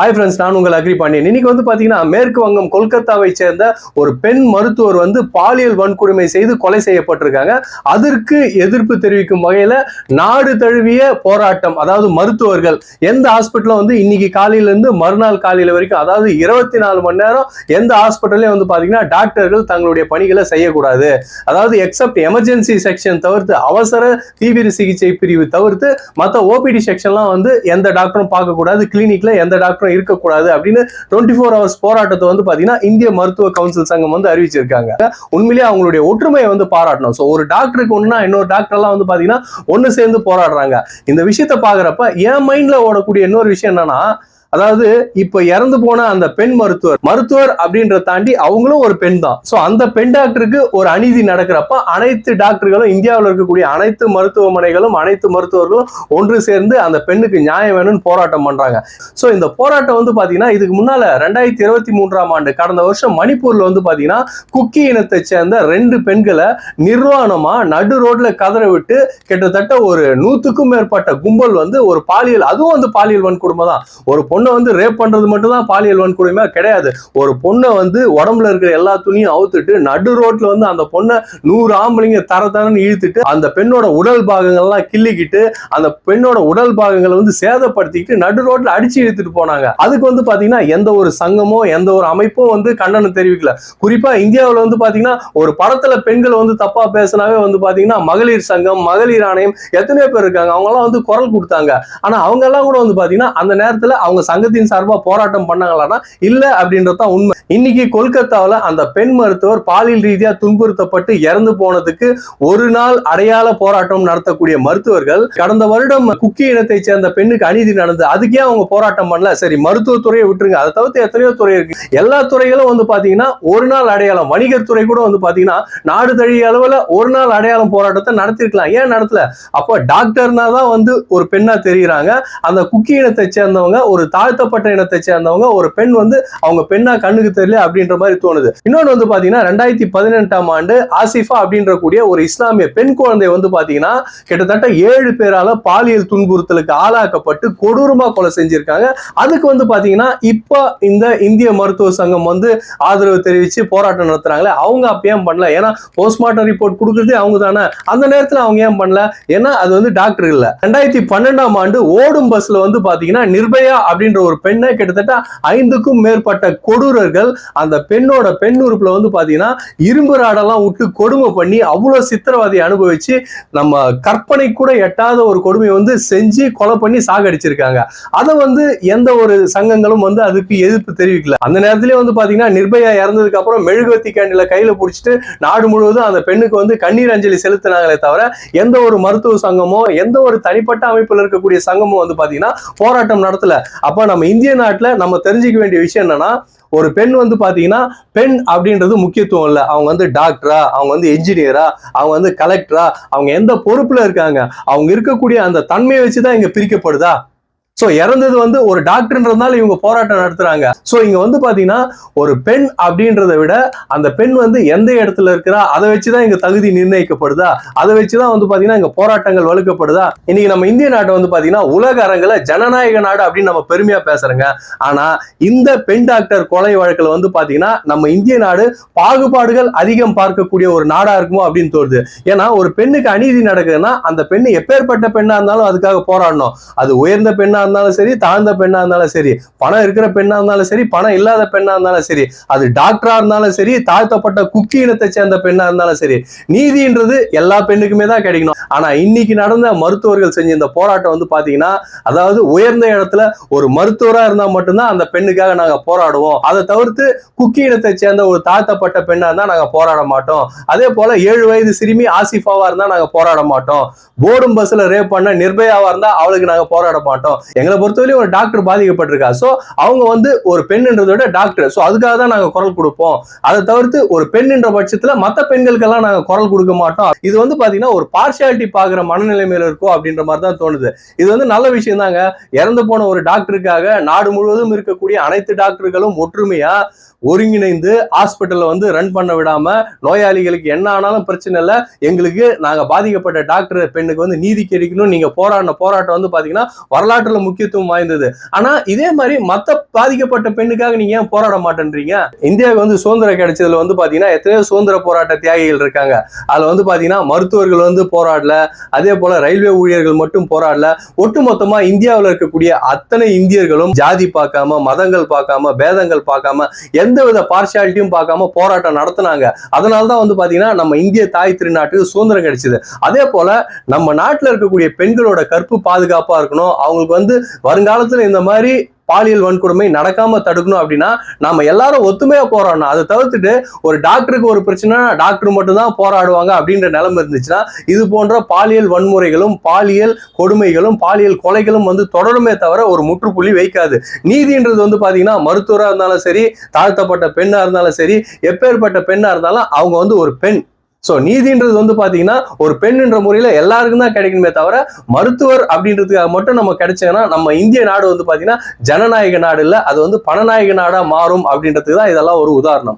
Hi friends நான் உங்கள் agri Pandian. இன்னைக்கு வந்து பார்த்தீங்கன்னா மேற்கு வங்கம் கொல்கத்தாவை சேர்ந்த ஒரு பெண் மருத்துவர் வந்து பாலியல் வன்கொடுமை செய்து கொலை செய்யப்பட்டிருக்காங்க. அதற்கு எதிர்ப்பு தெரிவிக்கும் வகையில் நாடு தழுவிய போராட்டம் அதாவது மருத்துவர்கள் எந்த ஹாஸ்பிட்டலும் வந்து இன்னைக்கு காலையிலேருந்து மறுநாள் காலையில் வரைக்கும் அதாவது இருபத்தி நாலு மணி நேரம் எந்த ஹாஸ்பிட்டல்லையும் வந்து பார்த்தீங்கன்னா டாக்டர்கள் தங்களுடைய பணிகளை செய்யக்கூடாது. அதாவது எக்ஸப்ட் எமர்ஜென்சி செக்ஷன் தவிர்த்து அவசர தீவிர சிகிச்சை பிரிவு தவிர்த்து மற்ற ஓபிடி செக்ஷன்லாம் வந்து எந்த டாக்டரும் பார்க்கக்கூடாது. கிளினிக்கில் எந்த டாக்டரும் இருக்கக்கூடாது அப்படின்னு டுவெண்ட்டி ஃபோர் ஹவர்ஸ் போராட்டத்தை வந்து பாத்தீங்கன்னா இந்திய மருத்துவ கவுன்சில் சங்கம் வந்து அறிவிச்சிருக்காங்க. உண்மையிலேயே அவங்களுடைய ஒற்றுமையை வந்து பாராட்டணும். ஸோ ஒரு டாக்டருக்கு ஒன்னா இன்னொரு டாக்டர்லாம் வந்து பாத்தீங்கன்னா ஒன்று சேர்ந்து போராடுறாங்க. இந்த விஷயத்த பாக்குறப்ப என் மைண்ட்ல ஓடக்கூடிய இன்னொரு விஷயம் என்னன்னா அதாவது இப்ப இறந்து போன அந்த பெண் மருத்துவர் மருத்துவர் அப்படின்றத தாண்டி அவங்களும் ஒரு பெண் தான். சோ அந்த பெண் டாக்டருக்கு ஒரு அநீதி நடக்கிறப்ப அனைத்து டாக்டர்களும் இந்தியாவில் இருக்கக்கூடிய அனைத்து மருத்துவமனைகளும் அனைத்து மருத்துவர்களும் ஒன்று சேர்ந்து அந்த பெண்ணுக்கு நியாயம் வேணும்னு போராட்டம் பண்றாங்க. சோ இந்த போராட்டம் வந்து பாத்தீங்கன்னா இதுக்கு முன்னால ரெண்டாயிரத்தி இருபத்தி மூன்றாம் ஆண்டு கடந்த வருஷம் மணிப்பூர்ல வந்து பாத்தீங்கன்னா குக்கி இனத்தை சேர்ந்த ரெண்டு பெண்களை நிர்வாணமா நடு ரோட்ல கதற விட்டு கிட்டத்தட்ட ஒரு நூத்துக்கும் மேற்பட்ட கும்பல் வந்து ஒரு பாலியல் அதுவும் வந்து பாலியல் வன்கொடுமை தான். ஒரு பொண்ணு வந்து ரேப் பண்றது மட்டும் தான் பாலியல் வன்கொடுமையா கிடையாது. ஒரு பொண்ணை வந்து உடம்புல இருக்கிற எல்லா துணியும் அவுத்துட்டு நடு ரோட்ல வந்து அந்த பொண்ணை நூறு ஆம்பளைங்க தர தரன்னு இழுத்துட்டு அந்த பெண்ணோட உடல் பாகங்கள்லாம் கிள்ளிக்கிட்டு அந்த பெண்ணோட உடல் பாகங்களை வந்து சேதப்படுத்திக்கிட்டு நடு ரோட்ல அடிச்சு இழுத்துட்டு போனாங்க. அதுக்கு வந்து பாத்தீங்கன்னா எந்த ஒரு சங்கமோ எந்த ஒரு அமைப்பும் வந்து கண்டனம் தெரிவிக்கல. குறிப்பா இந்தியாவில் வந்து பாத்தீங்கன்னா ஒரு படத்துல பெண்கள் வந்து தப்பா பேசினாவே வந்து பாத்தீங்கன்னா மகளிர் சங்கம் மகளிர் ஆணையம் எத்தனையோ பேர் இருக்காங்க. அவங்க எல்லாம் வந்து குரல் கொடுத்தாங்க. ஆனா அவங்க எல்லாம் கூட வந்து பாத்தீங்கன்னா அந்த நேரத்துல அவங்க சங்கத்தின் சார்பா போராட்டம் பண்ணாங்களான்னா இல்ல அப்படின்றது தான் உண்மை. இன்னைக்கு கொல்கத்தாவில் அந்த பெண் மருத்துவர் பாலியல் ரீதியா துன்புறுத்தப்பட்டு இறந்து போனதுக்கு ஒரு நாள் அடையாள போராட்டம் நடத்தக்கூடிய மருத்துவர்கள் கடந்த வருடம் குக்கி இனத்தை சேர்ந்த பெண்ணுக்கு அநீதி நடந்தது அதுக்கே அவங்க போராட்டம் பண்ணல. சரி மருத்துவத்துறையை விட்டுருங்க. அதை தவிர்த்து எத்தனையோ துறை இருக்கு. எல்லா துறைகளும் வந்து பாத்தீங்கன்னா ஒரு நாள் அடையாளம். வணிகர் துறை கூட வந்து பாத்தீங்கன்னா நாடு தழுவிய அளவுல ஒரு நாள் அடையாளம் போராட்டத்தை நடத்திருக்கலாம். ஏன் நடத்தல? அப்போ டாக்டர்னா தான் வந்து ஒரு பெண்ணா தெரிகிறாங்க அந்த குக்கி இனத்தை சேர்ந்தவங்க ஒரு தாழ்த்தப்பட்ட இனத்தை சேர்ந்தவங்க ஒரு பெண் வந்து அவங்க பெண்ணா கண்ணுக்கு தெரியல அப்படின்ற மாதிரி தோணுது. இன்னொன்று வந்து பாத்தீங்கன்னா ரெண்டாயிரத்தி பதினெட்டாம் ஆண்டு ஆசிஃபா அப்படின்ற கூடிய ஒரு இஸ்லாமிய பெண் குழந்தை வந்து பாத்தீங்கன்னா கிட்டத்தட்ட ஏழு பேரால பாலியல் துன்புறுத்தலுக்கு ஆளாக்கப்பட்டு கொடூரமா கொலை செஞ்சிருக்காங்க. அதுக்கு வந்து பாத்தீங்கன்னா இப்போ இந்த இந்திய மருத்துவ சங்கம் வந்து ஆதரவு தெரிவிச்சு போராட்டம் நடத்துறாங்களே அவங்க அப்ப ஏன் பண்ணல? ஏன்னா போஸ்ட்மார்ட்டம் ரிப்போர்ட் கொடுக்குறதே அவங்க தானே. அந்த நேரத்துல அவங்க ஏன் பண்ணல? ஏன்னா அது வந்து டாக்டர் இல்ல. ரெண்டாயிரத்தி பன்னெண்டாம் ஆண்டு ஓடும் பஸ்ல வந்து பாத்தீங்கன்னா நிர்பயா அப்படின்ற ஒரு பெண்ணை கிட்டத்தட்ட ஐந்துக்கும் மேற்பட்ட கொடூரர்கள் அந்த பெண்ணோட பெண் உறுப்புல வந்து பாத்தீங்கன்னா இரும்பு ராடெல்லாம் விட்டு கொடுமை பண்ணி அவ்வளவு சித்திரவதையை அனுபவிச்சு நம்ம கற்பனை கூட எட்டாத ஒரு கொடுமையை வந்து செஞ்சு கொலை பண்ணி சாகடிச்சிருக்காங்க. அதை வந்து எந்த ஒரு சங்கங்களும் வந்து அதுக்கு எதிர்ப்பு தெரிவிக்கல. அந்த நேரத்திலேயே வந்து பாத்தீங்கன்னா நிர்பயா இறந்ததுக்கு அப்புறம் மெழுகுவத்தி கேண்டில கையில பிடிச்சிட்டு நாடு முழுவதும் அந்த பெண்ணுக்கு வந்து கண்ணீர் அஞ்சலி செலுத்தினாங்களே தவிர எந்த ஒரு மருத்துவ சங்கமோ எந்த ஒரு தனிப்பட்ட அமைப்பில் இருக்கக்கூடிய சங்கமோ வந்து பாத்தீங்கன்னா போராட்டம் நடத்தல. அப்ப அப்போ நம்ம இந்திய நாட்டில் நம்ம தெரிஞ்சுக்க வேண்டிய விஷயம் என்னன்னா ஒரு பெண் வந்து பார்த்தீங்கன்னா பெண் அப்படின்றது முக்கியத்துவம் இல்லை. அவங்க வந்து டாக்டரா அவங்க வந்து என்ஜினியரா அவங்க வந்து கலெக்டரா அவங்க எந்த பொறுப்பில் இருக்காங்க அவங்க இருக்கக்கூடிய அந்த தன்மையை வச்சு தான் இங்க பிரிக்கப்படுதா? ஸோ இறந்தது வந்து ஒரு டாக்டர்ன்றதுனால இவங்க போராட்டம் நடத்துறாங்க. ஸோ இங்க வந்து பாத்தீங்கன்னா ஒரு பெண் அப்படின்றத விட அந்த பெண் வந்து எந்த இடத்துல இருக்கிறா அதை வச்சுதான் இங்க தகுதி நிர்ணயிக்கப்படுதா? அதை வச்சுதான் வந்து பாத்தீங்கன்னா இங்க போராட்டங்கள் வலுக்கப்படுதா? இன்னைக்கு நம்ம இந்திய நாட்டை வந்து பாத்தீங்கன்னா உலக அரங்கில் ஜனநாயக நாடு அப்படின்னு நம்ம பெருமையா பேசுறோங்க. ஆனா இந்த பெண் டாக்டர் கொலை வழக்கில் வந்து பாத்தீங்கன்னா நம்ம இந்திய நாடு பாகுபாடுகள் அதிகம் பார்க்கக்கூடிய ஒரு நாடா இருக்குமோ அப்படின்னு தோணுது. ஏன்னா ஒரு பெண்ணுக்கு அநீதி நடக்குதுன்னா அந்த பெண்ணு எப்பேற்பட்ட பெண்ணா இருந்தாலும் அதுக்காக போராடணும். அது உயர்ந்த பெண்ணா இருந்தாலும் சரி தாழ்ந்த பெண்ணா இருந்தாலும் சரி பணம் இருக்கிற பெண்ணா இருந்தாலும் சரி பணம் இல்லாத பெண்ணா இருந்தாலும் சரி அது டாக்டரா இருந்தாலும் சரி தாழ்த்தப்பட்ட குக்கி இனத்தை சேர்ந்த பெண்ணா இருந்தாலும் சரி நீதின்றது எல்லா பெண்ணுக்குமே தான் கிடைக்கணும். ஆனா இன்னைக்கு நடந்த மருத்துவர்கள் செஞ்ச இந்த போராட்டம் வந்து பாத்தீங்கன்னா அதாவது உயர்ந்த இடத்துல ஒரு மருத்துவரா இருந்தா மட்டும்தான் அந்த பெண்ணுக்காக நாங்க போராடுவோம். அதை தவிர்த்து குக்கி இனத்தை சேர்ந்த ஒரு தாழ்த்தப்பட்ட பெண்ணா இருந்தா நாங்க போராட மாட்டோம். அதே போல ஏழு வயது சிறுமி ஆசிஃபாவா இருந்தா நாங்க போராட மாட்டோம். போர்டும் பஸ்ல ரேப் பண்ண நிர்பயாவா இருந்தா அவளுக்கு நாங்க போராட மாட்டோம். எங்களை பொறுத்தவரையும் ஒரு டாக்டர் பாதிக்கப்பட்டிருக்கா. ஸோ அவங்க வந்து ஒரு பெண்ன்றதை விட டாக்டர் ஸோ அதுக்காக தான் நாங்கள் குரல் கொடுப்போம். அதை தவிர்த்து ஒரு பெண்ன்ற பட்சத்தில் மற்ற பெண்களுக்கெல்லாம் நாங்கள் குரல் கொடுக்க மாட்டோம். இது வந்து பார்த்தீங்கன்னா ஒரு பார்ஷியாலிட்டி பார்க்குற மனநிலைமையில் இருக்கும் அப்படின்ற மாதிரி தான் தோணுது. இது வந்து நல்ல விஷயம் தாங்க. இறந்து போன ஒரு டாக்டருக்காக நாடு முழுவதும் இருக்கக்கூடிய அனைத்து டாக்டர்களும் ஒற்றுமையாக ஒருங்கிணைந்து ஹாஸ்பிட்டலில் வந்து ரன் பண்ண விடாமல் நோயாளிகளுக்கு என்ன ஆனாலும் பிரச்சனை இல்லை. எங்களுக்கு நாங்கள் பாதிக்கப்பட்ட டாக்டர் பெண்ணுக்கு வந்து நீதி கிடைக்கணும். நீங்கள் போராடின போராட்டம் வந்து பார்த்தீங்கன்னா வரலாற்றில் முக்கியத்துவம் வாய்ந்தது. ஆனா இதே மாதிரி மத்த பாதிக்கப்பட்ட பெண்ணுக்காக நீங்க ஏன் போராட மாட்டேன்றீங்க? இந்தியாவுக்கு வந்து சுதந்திரம் கிடைச்சதுல வந்து பாத்தீங்கன்னா எத்தனையோ சுதந்திர போராட்ட தியாகிகள் இருக்காங்க. அதுல வந்து பாத்தீங்கன்னா மருத்துவர்கள் வந்து போராடல. அதே போல ரயில்வே ஊழியர்கள் மட்டும் போராடல. ஒட்டுமொத்தமா இந்தியாவில் இருக்கக்கூடிய அத்தனை இந்தியர்களும் ஜாதி பார்க்காம மதங்கள் பார்க்காம பேதங்கள் பார்க்காம எந்தவித பார்ஷியாலிட்டியும் பார்க்காம போராட்டம் நடத்தினாங்க. அதனால தான் வந்து பாத்தீங்கன்னா நம்ம இந்திய தாய் திருநாட்டுக்கு சுதந்திரம் கிடைச்சது. அதே போல நம்ம நாட்டில் இருக்கக்கூடிய பெண்களோட கற்பு பாதுகாப்பா இருக்கணும். அவங்களுக்கு வந்து வருங்காலத்துல இந்த மாதிரி பாலியல் வன்கொடுமை நடக்காம தடுக்கணும் அப்படின்னா நாம எல்லாரும் ஒத்துமையா போராடணும். அதை தவிர்த்துட்டு ஒரு டாக்டருக்கு ஒரு பிரச்சனை டாக்டர் மட்டும் தான் போராடுவாங்க அப்படின்ற நிலைமை இருந்துச்சுன்னா இது போன்ற பாலியல் வன்முறைகளும் பாலியல் கொடுமைகளும் பாலியல் கொலைகளும் வந்து தொடருமே தவிர ஒரு முற்றுப்புள்ளி வைக்காது. நீதின்றது வந்து பாத்தீங்கன்னா மருத்துவராக இருந்தாலும் சரி தாழ்த்தப்பட்ட பெண்ணா இருந்தாலும் சரி எப்பேற்பட்ட பெண்ணா இருந்தாலும் அவங்க வந்து ஒரு பெண். ஸோ நீதின்றது வந்து பாத்தீங்கன்னா ஒரு பெண்ணுன்ற முறையில எல்லாருக்கும் தான் கிடைக்கணுமே தவிர மருத்துவர் அப்படின்றதுக்காக மட்டும் நம்ம கிடைச்சாங்கன்னா நம்ம இந்திய நாடு வந்து பாத்தீங்கன்னா ஜனநாயக நாடு இல்ல அது வந்து பணநாயக நாடா மாறும் அப்படின்றதுக்கு தான் இதெல்லாம் ஒரு உதாரணம்.